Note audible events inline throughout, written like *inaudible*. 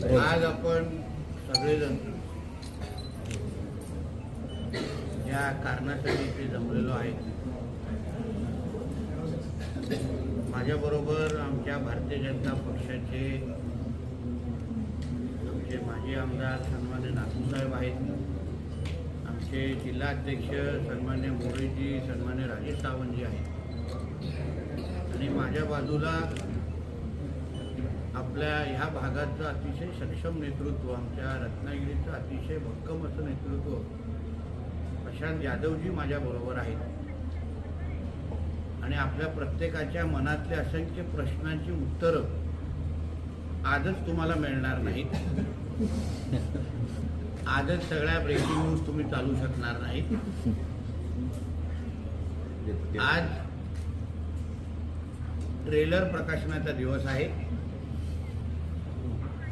आज आपण सगळेजण ज्या कारणासाठी इथे जमलेलो आहे. माझ्याबरोबर आमच्या भारतीय जनता पक्षाचे आमचे माजी आमदार सन्मान्य नाथूसाहेब आहेत. आमचे जिल्हाध्यक्ष सन्मान्य मोरेजी सन्मान्य राजेश सावंतजी आहेत. आणि माझ्या बाजूला आपल्या ह्या भागाचं अतिशय सक्षम नेतृत्व आमच्या रत्नागिरीचं अतिशय भक्कम असं नेतृत्व प्रशांत यादवजी माझ्याबरोबर आहेत. आणि आपल्या प्रत्येकाच्या मनातले असंख्य प्रश्नांची उत्तरं आजच तुम्हाला मिळणार नाहीत. आजच सगळ्या ब्रेकिंग न्यूज तुम्ही चालू शकणार नाहीत. आज ट्रेलर प्रकाशनाचा दिवस आहे.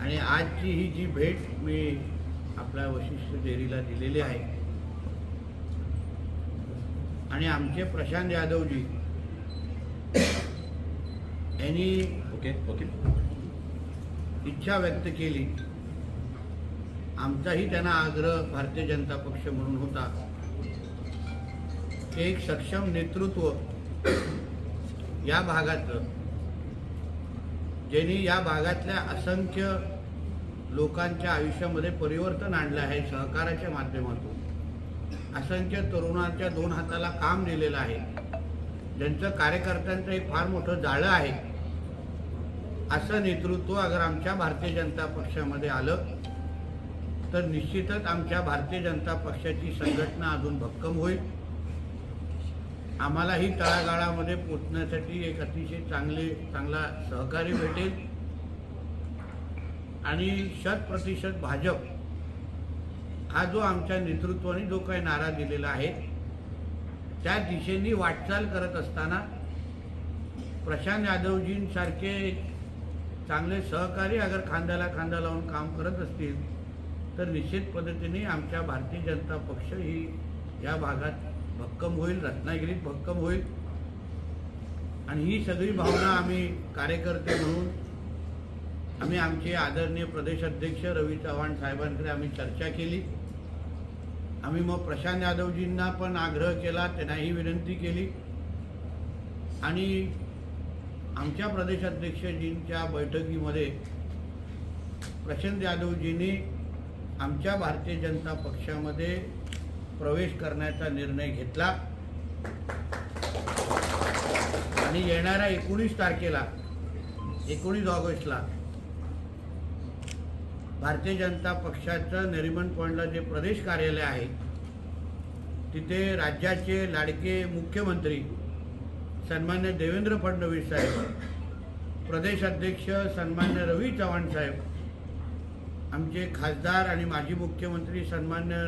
आणि आजची ही जी भेट मी आपल्या वशिष्ठ डेअरीला दिलेली आहे आणि आमचे प्रशांत यादवजी यांनी ओके ओके. इच्छा व्यक्त केली. आमचाही त्यांना आग्रह भारतीय जनता पक्ष म्हणून होता. की एक सक्षम नेतृत्व या भागाचं ज्यांनी या भागातल्या असंख्य लोकांच्या आयुष्यामध्ये परिवर्तन आणलं आहे सहकाराच्या माध्यमातून. असंख्य तरुणांच्या दोन हाताला काम दिलेलं आहे. ज्यांचं कार्यकर्त्यांचं एक फार मोठं जाळं आहे. असं नेतृत्व अगर आमच्या भारतीय जनता पक्षामध्ये आलं तर निश्चितच आमच्या भारतीय जनता पक्षाची संघटना अजून भक्कम होईल. आम्हालाही तळागाळामध्ये पोचण्यासाठी एक अतिशय चांगले चांगला सहकार्य भेटेल. आणि शत प्रतिशत भाजप हा जो आमच्या नेतृत्वाने जो काही नारा दिलेला आहे त्या दिशेने वाटचाल करत असताना प्रशांत यादवजींसारखे चांगले सहकारी अगर खांद्याला खांदा लावून काम करत असतील तर निश्चित पद्धतीने आमच्या भारतीय जनता पक्ष ही या भागात भक्कम होईल रत्नागिरीत भक्कम होईल. आणि ही सगळी भावना आम्ही कार्यकर्ते म्हणून आम्ही आमचे आदरणीय प्रदेश अध्यक्ष रवी चव्हाण साहेबांकडे आम्ही चर्चा केली. आम्ही मग प्रशांत यादवजींना पण आग्रह केला त्यांनाही विनंती केली. आणि आमच्या प्रदेश अध्यक्षजींच्या बैठकीमध्ये प्रशांत यादवजींनी आमच्या भारतीय जनता पक्षामध्ये प्रवेश करण्याचा निर्णय घेतला. आणि येणाऱ्या एकोणीस तारखेला एकोणीस ऑगस्टला भारतीय जनता पक्षाचं नरिमन पॉईंटला जे प्रदेश कार्यालय आहे तिथे राज्याचे लाडके मुख्यमंत्री सन्मान्य देवेंद्र फडणवीस साहेब प्रदेश अध्यक्ष सन्मान्य रवी चव्हाण साहेब आमचे खासदार आणि माजी मुख्यमंत्री सन्मान्य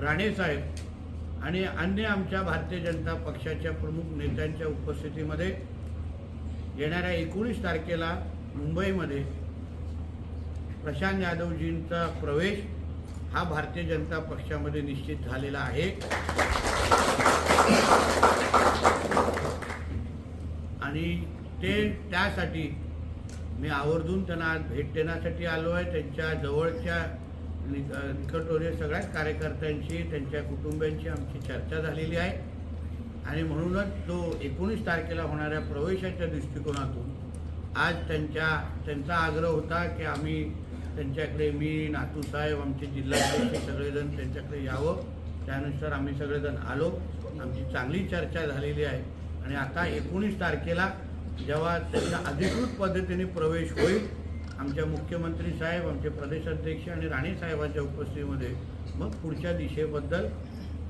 राणेसाहेब आणि अन्य आमच्या भारतीय जनता पक्षाच्या प्रमुख नेत्यांच्या उपस्थितीमध्ये येणाऱ्या एकोणीस तारखेला मुंबईमध्ये प्रशांत यादवजींचा प्रवेश हा भारतीय जनता पक्षामध्ये निश्चित झालेला आहे. आणि ते त्यासाठी मी आवर्जून त्यांना आज भेट देण्यासाठी आलो आहे. त्यांच्या जवळच्या नि- सगळ्याच कार्यकर्त्यांशी त्यांच्या कुटुंबियांशी आमची चर्चा झालेली आहे. आणि म्हणूनच जो एकोणीस तारखेला होणाऱ्या प्रवेशाच्या दृष्टिकोनातून आज त्यांच्या त्यांचा आग्रह होता की आम्ही त्यांच्याकडे मी नातूसाहेब आमचे जिल्हाध्यक्ष सगळेजण त्यांच्याकडे यावं. त्यानुसार आम्ही सगळेजण आलो. आमची चांगली चर्चा झालेली आहे. आणि आता एकोणीस तारखेला जेव्हा त्यांचा अधिकृत पद्धतीने प्रवेश होईल आमच्या मुख्यमंत्री साहेब आमचे प्रदेश अध्यक्ष आणि राणे साहेबांच्या उपस्थितीमध्ये मग पुढच्या दिशेबद्दल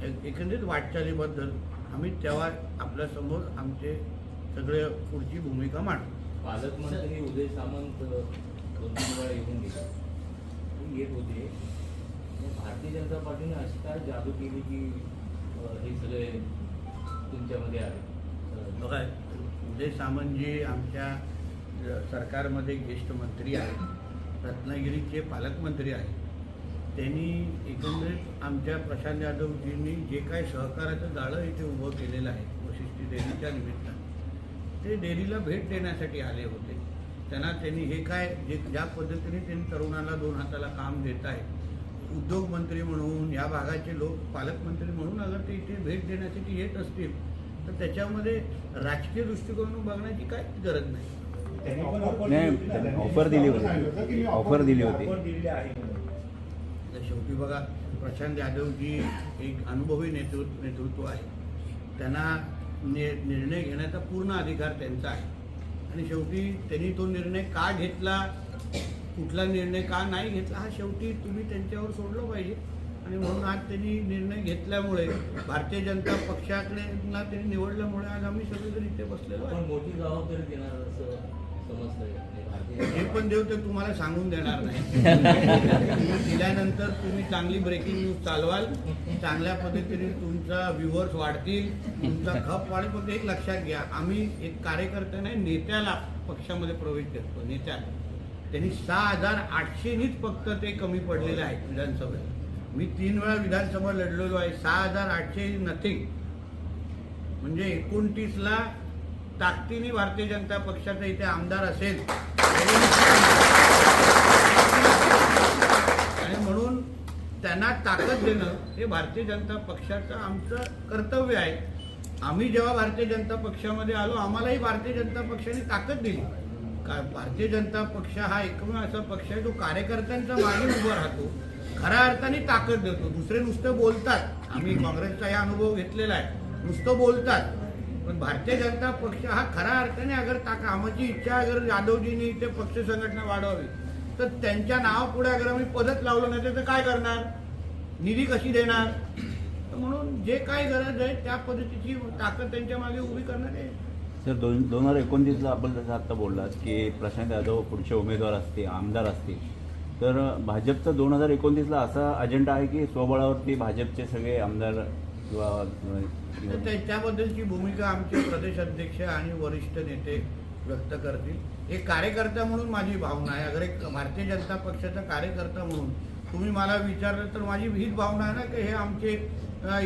एक- एकंदरीत वाटचालीबद्दल आम्ही तेव्हा आपल्यासमोर आमचे सगळे पुढची भूमिका मांडू. पालकमंत्री उदय सामंत दोन तीन वेळा येऊन गेले. ते येत होते. भारतीय जनता पार्टीने अशी काय जादू केली की हे सगळे तुमच्यामध्ये आले? अं, बघा उदय सामंतजी आमच्या सरकारमध्ये ज्येष्ठ मंत्री आहेत रत्नागिरीचे पालकमंत्री आहेत. त्यांनी एकंदरीत आमच्या प्रशांत यादवजींनी जे काही सहकाराचं जाळं इथे उभं केलेलं आहे वशिष्ठी डेअरीच्या निमित्तानं ते डेअरीला भेट देण्यासाठी आले होते. त्यांना त्यांनी हे काय जे ज्या पद्धतीने त्यांनी तरुणाला दोन हाताला काम देत आहे उद्योगमंत्री म्हणून या भागाचे लोक पालकमंत्री म्हणून अगर ते इथे भेट देण्यासाठी येत असतील तर त्याच्यामध्ये राजकीय दृष्टिकोन बघण्याची काहीच गरज नाही. Offer दिली नाही, होती. Offer दिली होती. दिली शेवटी बघा प्रशांत यादवजी एक अनुभवी नेतृत्व नेतृत्व आहे. त्यांना नि निर्णय घेण्याचा पूर्ण अधिकार त्यांचा आहे. आणि शेवटी त्यांनी तो निर्णय का घेतला कुठला निर्णय का नाही घेतला हा शेवटी तुम्ही त्यांच्यावर सोडलं पाहिजे. आणि म्हणून आज त्यांनी निर्णय घेतल्यामुळे भारतीय जनता पक्षाकडे त्यांनी निवडल्यामुळे आज आम्ही सगळेजण इथे बसलेलो मोठी जबाबदारी देणार असं जनता पण देव ते तुम्हाला सांगून देणार नाही. *laughs* दिल्यानंतर तुम्ही चांगली ब्रेकिंग न्यूज चालवाल. चांगल्या पद्धतीने तुमचा व्ह्युअर्स वाढतील. तुमचा खप वाढेल. फक्त एक लक्षात घ्या. आम्ही एक कार्यकर्ता नाही नेत्याला पक्षामध्ये प्रवेश देतो. नेत्याला. त्यांनी सहा हजार आठशेनीच फक्त ते कमी पडलेले आहेत विधानसभेत. मी तीन वेळा विधानसभा लढलेलो आहे. सहा हजार आठशे नथिंग म्हणजे एकोणतीसला ताकदीने भारतीय जनता पक्षाचा इथे आमदार असेल. आणि म्हणून त्यांना ताकद देणं हे भारतीय जनता पक्षाचं आमचं कर्तव्य आहे. आम्ही जेव्हा भारतीय जनता पक्षामध्ये आलो आम्हालाही भारतीय जनता पक्षाने ताकद दिली. का भारतीय जनता पक्ष हा एकमेव असा पक्ष आहे जो कार्यकर्त्यांचा मागे उभा राहतो. खऱ्या अर्थाने ताकद देतो. दुसरे नुसतं बोलतात. आम्ही काँग्रेसचा हा अनुभव घेतलेला आहे. नुसतं बोलतात. पण भारतीय जनता पक्ष हा खऱ्या अर्थाने अगर ताका आमची इच्छा अगर यादवजींनी इथे पक्ष संघटना वाढवावी तर त्यांच्या नाव पुढे अगर आम्ही पदच लावलं नाही तर काय करणार? निधी कशी देणार? तर म्हणून जे काय गरज आहे त्या पद्धतीची ताकद त्यांच्या मागे उभी करणार आहे. सर दोन दोन हजार एकोणतीसला आपण जसं आत्ता बोललात की प्रशांत यादव पुढचे उमेदवार असतील आमदार असतील. तर भाजपचा दोन हजार एकोणतीसला असा अजेंडा आहे की स्वबळावरती भाजपचे सगळे आमदार किंवा तर त्याबद्दलची भूमिका आमचे प्रदेश अध्यक्ष आणि वरिष्ठ नेते व्यक्त करतील. एक कार्यकर्ता म्हणून माझी भावना आहे. अगर एक भारतीय जनता पक्षाचा कार्यकर्ता म्हणून तुम्ही मला विचारलं तर माझी हीच भावना आहे ना की हे आमचे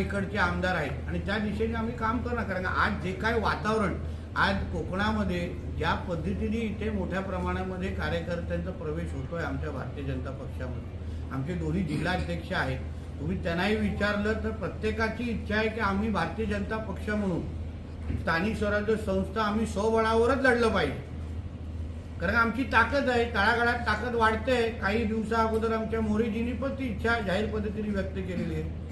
इकडचे आमदार आहेत. आणि त्या दिशेने आम्ही काम करणार. कारण आज जे काय वातावरण आज कोकणामध्ये ज्या पद्धतीने इथे मोठ्या प्रमाणामध्ये कार्यकर्त्यांचा प्रवेश होतोय आमच्या भारतीय जनता पक्षामध्ये. आमचे दोन्ही जिल्हाध्यक्ष आहेत. तुम्ही त्यांनाही विचारलं तर प्रत्येकाची इच्छा आहे की आम्ही भारतीय जनता पक्ष म्हणून स्थानिक स्वराज्य संस्था आम्ही स्वबळावरच लढलं पाहिजे. कारण आमची ताकद आहे तळागाळात ताकद वाढते. काही दिवसा अगोदर आमच्या मोरेजींनी पण ती इच्छा जाहीर पद्धतीने व्यक्त केलेली आहे.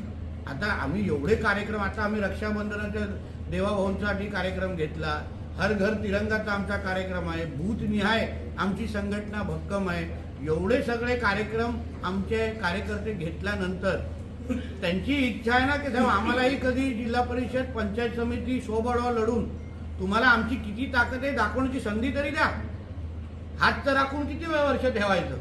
आता आम्ही एवढे कार्यक्रम आता आम्ही रक्षाबंधनाच्या देवाभाऊंसाठी कार्यक्रम घेतला. हर घर तिरंगाचा आमचा कार्यक्रम आहे. भूतनिहाय आमची संघटना भक्कम आहे. एवढे सगळे कार्यक्रम आमचे कार्यकर्ते घेतल्यानंतर त्यांची इच्छा आहे ना की साहेब आम्हालाही कधी जिल्हा परिषद पंचायत समिती स्वबळावा लढून तुम्हाला आमची किती ताकद आहे दाखवण्याची संधी तरी द्या. हात तर राखून किती वेळ वर्ष ठेवायचं?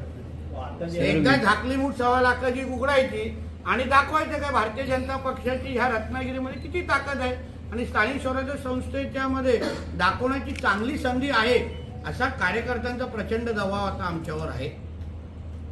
एकदा झाकली मूठ सव्वा लाखाची उघडायची आणि दाखवायचं काय भारतीय जनता पक्षाची ह्या रत्नागिरीमध्ये किती ताकद आहे? आणि स्थानिक स्वराज्य संस्थेच्या मध्ये दाखवण्याची चांगली संधी आहे असा कार्यकर्त्यांचा प्रचंड दबाव आता आमच्यावर आहे.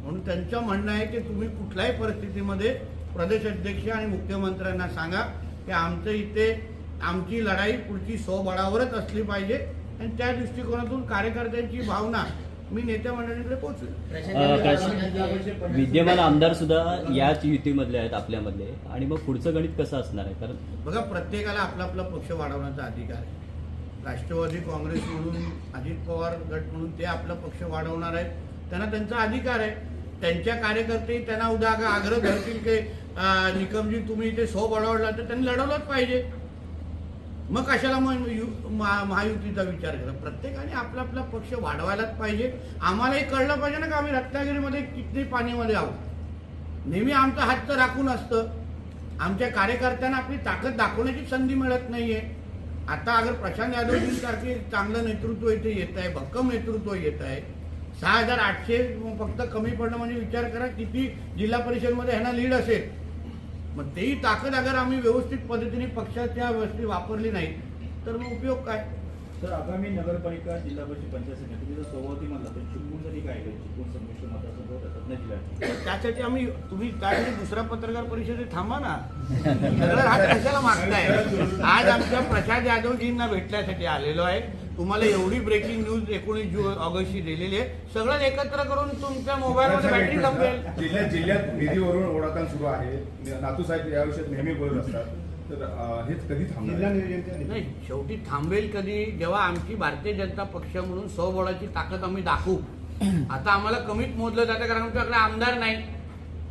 म्हणून त्यांचं म्हणणं आहे की तुम्ही कुठल्याही परिस्थितीमध्ये प्रदेश अध्यक्ष आणि मुख्यमंत्र्यांना सांगा की आमचं इथे आमची लढाई पुढची स्वबळावरच असली पाहिजे. आणि त्या दृष्टिकोनातून कार्यकर्त्यांची भावना मी नेत्या मंडळीकडे प्रश्न- विद्यमान आमदार सुद्धा याच युतीमधले आहेत आपल्यामधले. आणि मग पुढचं गणित कसं असणार आहे? कारण बघा प्रत्येकाला आपला आपला पक्ष वाढवण्याचा अधिकार आहे. राष्ट्रवादी काँग्रेस म्हणून अजित पवार गट म्हणून ते आपला पक्ष वाढवणार आहेत. त्यांना त्यांचा अधिकार आहे. त्यांच्या कार्यकर्ते त्यांना उद्या आग्रह धरतील की निकमजी तुम्ही इथे सो बळावला तर त्यांनी लढवलंच पाहिजे. मग कशाला मग यु- महा- महायुतीचा विचार करा? प्रत्येकाने आपला आपला पक्ष वाढवायलाच पाहिजे. आम्हालाही कळलं पाहिजे ना की आम्ही रत्नागिरीमध्ये किती पाणीमध्ये आहोत? नेहमी आमचं तर राखून असतं. आमच्या कार्यकर्त्यांना आपली ताकद दाखवण्याची संधी मिळत नाहीये. आता अगर प्रशांत यादवजींसारखे चांगलं नेतृत्व इथे येत आहे भक्कम नेतृत्व येत आहे सहा हजार आठशे फक्त कमी पडणं म्हणजे विचार करा किती जिल्हा परिषदमध्ये ह्यांना लीड असेल. मग तेही ताकद अगर आम्ही व्यवस्थित पद्धतीने पक्षाच्या व्यवस्थित वापरली नाही तर मग उपयोग काय? सर आगामी नगरपालिका जिल्हा परिषद पंचायत समिती जर म्हणला तर चिपळूण संमिश्र मतदारसंघ त्यासाठी आम्ही तुम्ही त्यासाठी दुसऱ्या पत्रकार परिषदेत थांबा ना. सगळं हात कशाला मागताय? आज आमच्या प्रसाद यादवजींना भेटण्यासाठी आलेलो आहे तुम्हाला एवढी ब्रेकिंग न्यूज एकोणीस जून ऑगस्टची दिलेली आहे. सगळं एकत्र करून तुमच्या मोबाईलमध्ये बॅटरी संपेल. जिल्ह्यात जिल्ह्यात निधीवरून ओढाताण सुरू आहे. नातू साहेब या विषयात नेहमी बोलत असतात. तर अं, हेच कधी थांबणार नाही शेवटी थांबेल कधी? जेव्हा आमची भारतीय जनता पक्ष म्हणून स्वबळाची ताकद आम्ही दाखवू. *clears throat* आता आम्हाला कमीत मोजलं जातं कारण आमच्याकडे आमदार नाही.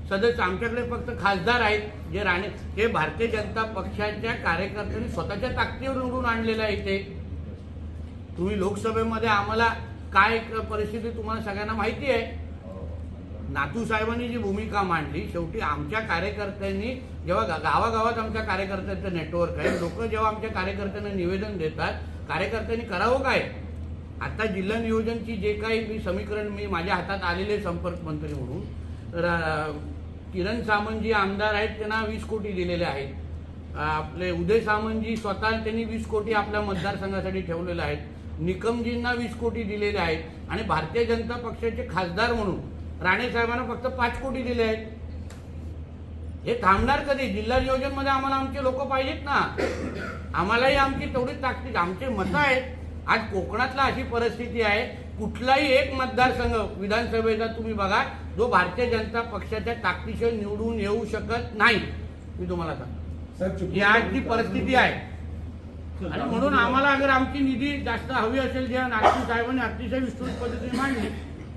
सदस्य आमच्याकडे फक्त खासदार आहेत जे राणे ते भारतीय जनता पक्षाच्या कार्यकर्त्यांनी स्वतःच्या ताकदीवर निवडून आणलेलं आहे ते तुम्ही लोकसभेमध्ये आम्हाला काय परिस्थिती तुम्हाला सगळ्यांना माहिती आहे? नातू साहेबांनी जी भूमिका मांडली शेवटी आमच्या कार्यकर्त्यांनी जेव्हा गावागावात आमच्या कार्यकर्त्यांचं नेटवर्क आहे लोक जेव्हा आमच्या कार्यकर्त्यांना निवेदन देतात कार्यकर्त्यांनी करावं काय? आता जिल्हा नियोजनची जे काही मी समीकरण मी माझ्या हातात आलेले संपर्क मंत्री म्हणून तर किरण सामंत जी आमदार आहेत त्यांना वीस कोटी दिलेले आहेत. आपले उदय सामंतजी स्वतः त्यांनी वीस कोटी आपल्या मतदारसंघासाठी ठेवलेले आहेत. निकमजींना वीस कोटी दिलेले आहेत आणि भारतीय जनता पक्षाचे खासदार म्हणून राणे साहेबांना फक्त पाच कोटी दिले आहेत. हे थांबणार कधी? जिल्हा नियोजनमध्ये आम्हाला आमचे लोक पाहिजेत ना. आम्हालाही आमची तेवढीच ताकद आमचे मतं आहेत. आज कोकणातला अशी परिस्थिती आहे कुठलाही एक मतदारसंघ विधानसभेचा तुम्ही बघा जो भारतीय जनता पक्षाच्या ताकदीशिवाय निवडून येऊ शकत नाही. मी तुम्हाला सांगतो. ही आजची परिस्थिती आहे. आणि म्हणून आम्हाला अगर आमची निधी जास्त हवी असेल ज्या नागपूर साहेबांनी अतिशय विस्तृत पद्धतीने मांडली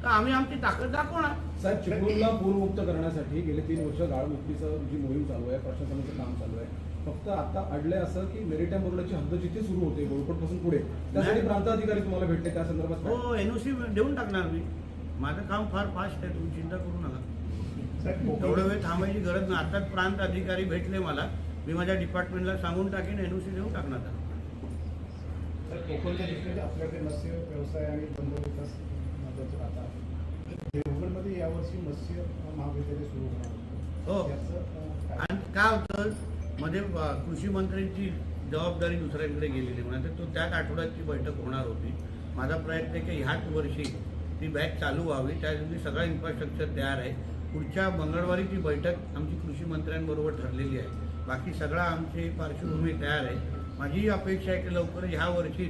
तर आम्ही आमची ताकद दाखवणार. साहेब चिपळूणला पूरमुक्त करण्यासाठी गेले तीन वर्ष गाळमुक्तीचं जी मोहीम चालू आहे प्रशासनाचं काम चालू आहे. फक्त आता अडलंय असं की मेरिटाईम बोर्डाची हद्द जिथे सुरू होते बोरकोटपासून पुढे त्यासाठी प्रांत अधिकारी तुम्हाला भेटले त्या संदर्भात? हो एनओसी देऊन टाकणार मी. माझं काम फार फास्ट आहे तुम्ही चिंता करू नका. एवढं वेळ थांबायची गरज नाही. आताच प्रांत अधिकारी भेटले मला. मी माझ्या डिपार्टमेंटला सांगून टाकीन एनओसी देऊन टाकणार. कोकणच्या दृष्टीने आपल्याकडे मत्स्य व्यवसाय आणि बंदर विकास महत्वाचं राहतात देवगडमध्ये यावर्षी मत्स्य महाविद्यालय सुरू होणार हो. आणि काय होतं मध्ये कृषी मंत्र्यांची जबाबदारी दुसऱ्यांकडे गेलेली म्हणजे तो त्याच आठवड्यात ती बैठक होणार होती. माझा प्रयत्न आहे की ह्याच वर्षी ती बॅच चालू व्हावी. त्यासाठी सगळा इन्फ्रास्ट्रक्चर तयार आहे. पुढच्या मंगळवारी ती बैठक आमची कृषी मंत्र्यांबरोबर ठरलेली आहे. बाकी सगळा आमची पार्श्वभूमी तयार आहे. माझी अपेक्षा आहे की लवकर ह्या वर्षी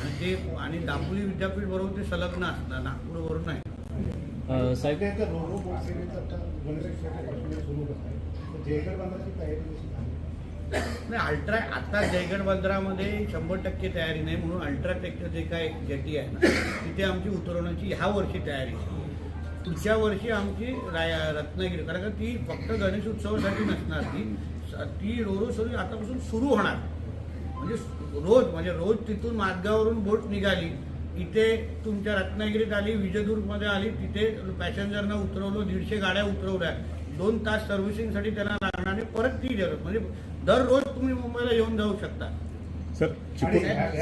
आणि ते आणि दापोली विद्यापीठ बरोबर ते संलग्न असतात नागपूरवरून साहेब? आहे. नाही अल्ट्रा आता जयगड बंदरामध्ये शंभर टक्के तयारी नाही म्हणून अल्ट्राटेकचं जे काय जेटी आहे ना तिथे आमची उतरवण्याची ह्या वर्षी तयारी आहे. पुढच्या वर्षी आमची राया रत्नागिरी कारण का ती फक्त गणेश उत्सवासाठी नसणार ती ती रोरो सुरू आतापासून सुरू होणार. म्हणजे रोज म्हणजे रोज तिथून मादगावरून बोट निघाली इथे तुमच्या रत्नागिरीत आली विजयदुर्गमध्ये आली तिथे पॅसेंजरना उतरवलं दीडशे गाड्या उतरवल्या. दोन तास सर्व्हिसिंगसाठी त्यांना लागणार आणि परत ती जरत म्हणजे दररोज तुम्ही मुंबईला येऊन जाऊ शकता. सर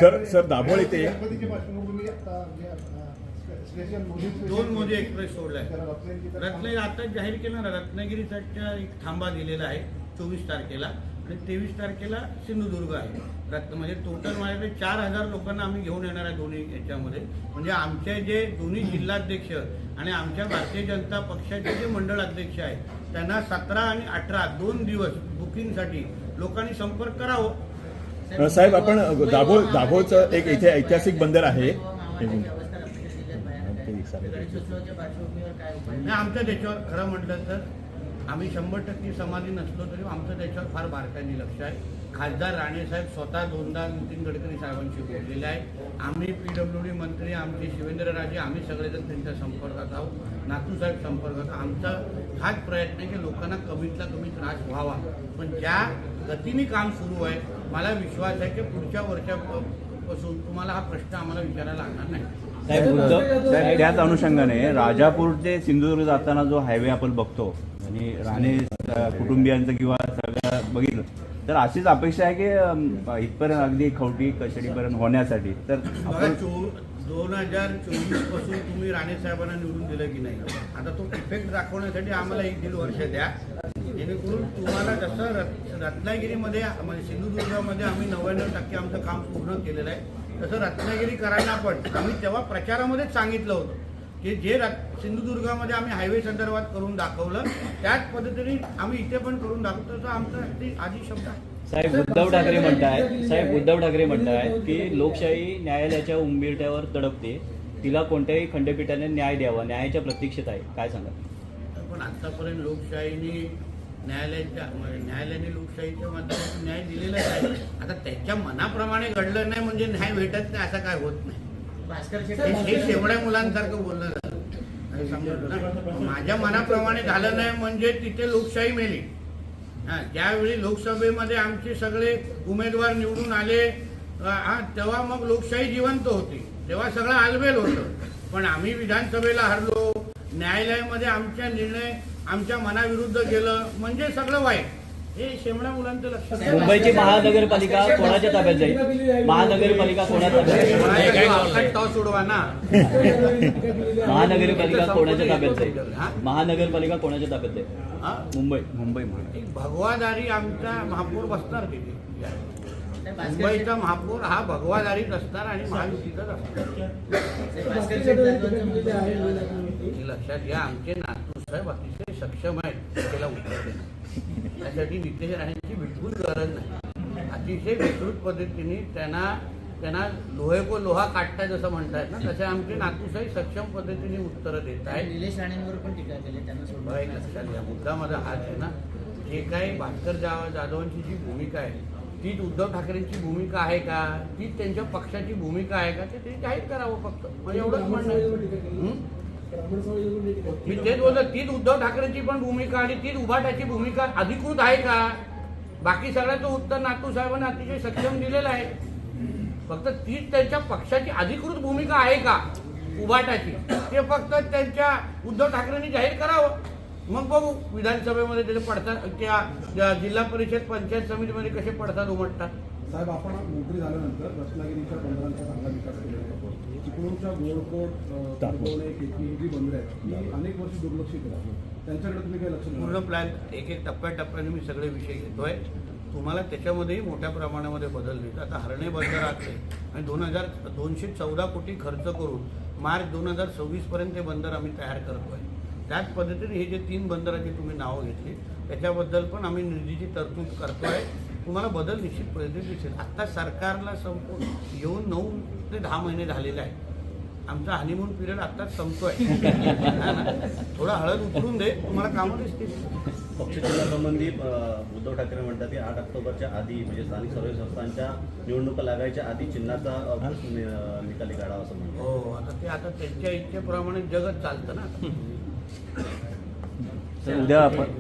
सर सर दाभोळ इथे गणपतीच्या पार्श्वभूमीवर आता जे, अं, स्पेशल मोदी दोन मोदी एक्सप्रेस सोडलाय रत्नागिरी आता जाहीर केलं ना रत्नागिरीचा एक थांबा दिलेला आहे चोवीस तारखेला. आणि तेवीस तारखेला सिंधुदुर्ग आहे. रत्न म्हणजे टोटल माझ्याकडे चार हजार लोकांना आम्ही घेऊन येणार आहे दोन्ही याच्यामध्ये. म्हणजे आमचे जे दोन्ही जिल्हाध्यक्ष आणि आमच्या भारतीय जनता पक्षाचे जे मंडळ अध्यक्ष आहेत त्यांना सतरा आणि अठरा दोन दिवस बुकिंगसाठी लोकांनी संपर्क करावं. साहेब आपण दाभोळ दाभोळचं एक इथे ऐतिहासिक बंदर आहे. नाही आमच्या त्याच्यावर खरं म्हटलं तर आम्ही शंभर टक्के समाधी नसलो तरी आमचं त्याच्यावर फार बारकाईने लक्ष आहे. खासदार राणेसाहेब स्वतः दोनदा नितीन गडकरी साहेबांशी बोललेले आहे आम्ही पी डब्ल्यू डी मंत्री आमचे शिवेंद्रराजे आम्ही सगळेजण त्यांच्या संपर्कात आहोत. नातूसाहेब संपर्कात आहोत. आमचा हाच प्रयत्न आहे की लोकांना कमीतला कमी त्रास व्हावा. पण ज्या गतीने काम सुरू आहे मला विश्वास आहे की पुढच्या वर्षापासून तुम्हाला हा प्रश्न आम्हाला विचारायला लागणार नाही. त्याच अनुषंगाने राजापूर ते सिंधुदुर्ग जाताना जो हायवे आपण बघतो आणि राणे कुटुंबियांचं किंवा सगळं बघितलं तर अशीच अपेक्षा आहे की इथपर्यंत अगदी खवटी कशेडीपर्यंत होण्यासाठी. तर आपण दोन हजार चोवीसपासून तुम्ही राणे साहेबांना निवडून दिलं की नाही? आता तो इफेक्ट दाखवण्यासाठी आम्हाला एक दीड वर्ष द्या. जेणेकरून तुम्हाला जसं रत् रत्नागिरीमध्ये म्हणजे सिंधुदुर्गामध्ये आम्ही नव्याण्णव टक्के आमचं काम पूर्ण केलेलं आहे तसं रत्नागिरीकरांना पण आम्ही तेव्हा प्रचारामध्येच सांगितलं होतं. की जे सिंधुदुर्गामध्ये आम्ही हायवे संदर्भात करून दाखवलं त्याच पद्धतीने आम्ही इथे पण करून दाखवतो. आमचा अगदी आधी शब्द आहे. साहेब उद्धव ठाकरे म्हणतायत साहेब उद्धव ठाकरे म्हणतायत की लोकशाही न्यायालयाच्या उंबीरट्यावर तडपते. तिला कोणत्याही खंडपीठाने न्याय द्यावा न्यायाच्या प्रतीक्षेत आहे. काय सांगा पण आतापर्यंत लोकशाहीने न्यायालयाच्या न्यायालयाने लोकशाहीच्या माध्यमातून न्याय दिलेलाच आहे आता त्याच्या मनाप्रमाणे घडलं नाही म्हणजे न्याय भेटत नाही असं काय होत नाही. हे- शेवड्या मुलांसारखं हे समजलं ना? माझ्या मनाप्रमाणे झालं नाही म्हणजे तिथे लोकशाही मेली. हा ज्यावेळी लोकसभेमध्ये आमचे सगळे उमेदवार निवडून आले हा तेव्हा मग लोकशाही जिवंत होती. तेव्हा सगळं आलबेल होतं. पण आम्ही विधानसभेला हरलो न्यायालयामध्ये आमच्या निर्णय आमच्या मनाविरुद्ध गेलं म्हणजे सगळं वाईट. हे. मुंबईची महानगरपालिका कोणाच्या ताब्यात जाईल? महानगरपालिका कोणाच्या ताब्यात टॉस उडवा ना महानगरपालिका कोणाच्या ताब्यात हा? जाईल? महानगरपालिका कोणाच्या ताब्यात जाईल? हा? मुंबई. मुंबई भगवादारी आमचा महापौर बसणार तिथे. मुंबईचा महापौर हा भगवादारीच असणार आणि महायुतीचाच असणार. लक्षात घ्या आमचे नातू साहेब अतिशय सक्षम आहेत. त्याला उत्तर देणं त्यासाठी नितेश राणेंची बिलकुल गरज नाही. अतिशय विस्तृत पद्धतीने त्यांना त्यांना लोहे को लोहा काटताय जसं म्हणतायत ना तसे आमचे नातू साहेब सक्षम पद्धतीने उत्तरं देत आहेत. निलेश राणेंवर पण टीका केली त्यांना एक लक्षात घ्या मुद्दा माझा हाच आहे ना. जे काही भास्कर जाव जाधवांची जी भूमिका आहे तीच उद्धव ठाकरेंची भूमिका आहे का? तीच त्यांच्या पक्षाची भूमिका आहे का? ते जाहीर करावं फक्त. म्हणजे एवढंच म्हणणं? मी तेच बोलतो तीच उद्धव ठाकरेंची पण भूमिका आणि तीच उभाटाची भूमिका अधिकृत आहे का? बाकी सगळ्याचं उत्तर नातू साहेबांना अतिशय सक्षम दिलेलं आहे. फक्त तीच त्यांच्या पक्षाची अधिकृत भूमिका आहे का? उभाटाची. ते फक्त त्यांच्या उद्धव ठाकरेंनी जाहीर करावं. मग बघू विधानसभेमध्ये त्याचे पडतात त्या जिल्हा परिषद पंचायत समितीमध्ये कसे पडतात उमटतात. साहेब आपण मंत्री झाल्यानंतर रत्नागिरीच्या बंदरांचा चांगला विकास केलेला आहे चिपळूणच्या गोडकोट ही जी बंदरं आहेत ही अनेक वर्ष दुर्लक्षित आहेत त्यांच्याकडे तुम्ही काही लक्ष पूर्ण प्लॅन एक एक टप्प्याटप्प्याने मी सगळे विषय घेतोय. तुम्हाला त्याच्यामध्येही मोठ्या प्रमाणामध्ये बदल दिले आता हरणे बंदर असले आणि दोन हजार दोनशे चौदा कोटी खर्च करून मार्च दोन हजार सव्वीसपर्यंत हे बंदर आम्ही तयार करतोय. त्याच पद्धतीने हे जे तीन बंदराची तुम्ही नावं घेतली त्याच्याबद्दल पण आम्ही निधीची तरतूद करतोय. तुम्हाला बदल निश्चित पद्धतीने दिसेल. आत्ता सरकारला संपूर्ण येऊन नऊ ते दहा महिने झालेले आहेत. आमचा हनीमून पिरियड आत्ताच संपतोय. हा ना? थोडा हळद उतरून दे तुम्हाला कामं दिसतील. पक्षचिन्हासंबंधी अ, उद्धव ठाकरे म्हणतात की आठ ऑक्टोबरच्या आधी म्हणजे स्थानिक स्वराज्य संस्थांच्या निवडणुका लागायच्या आधी चिन्हाचा निकाली काढावा असं म्हणतात. हो आता ते आता त्यांच्या इच्छेप्रमाणे जगत चालतं ना. उद्या आपण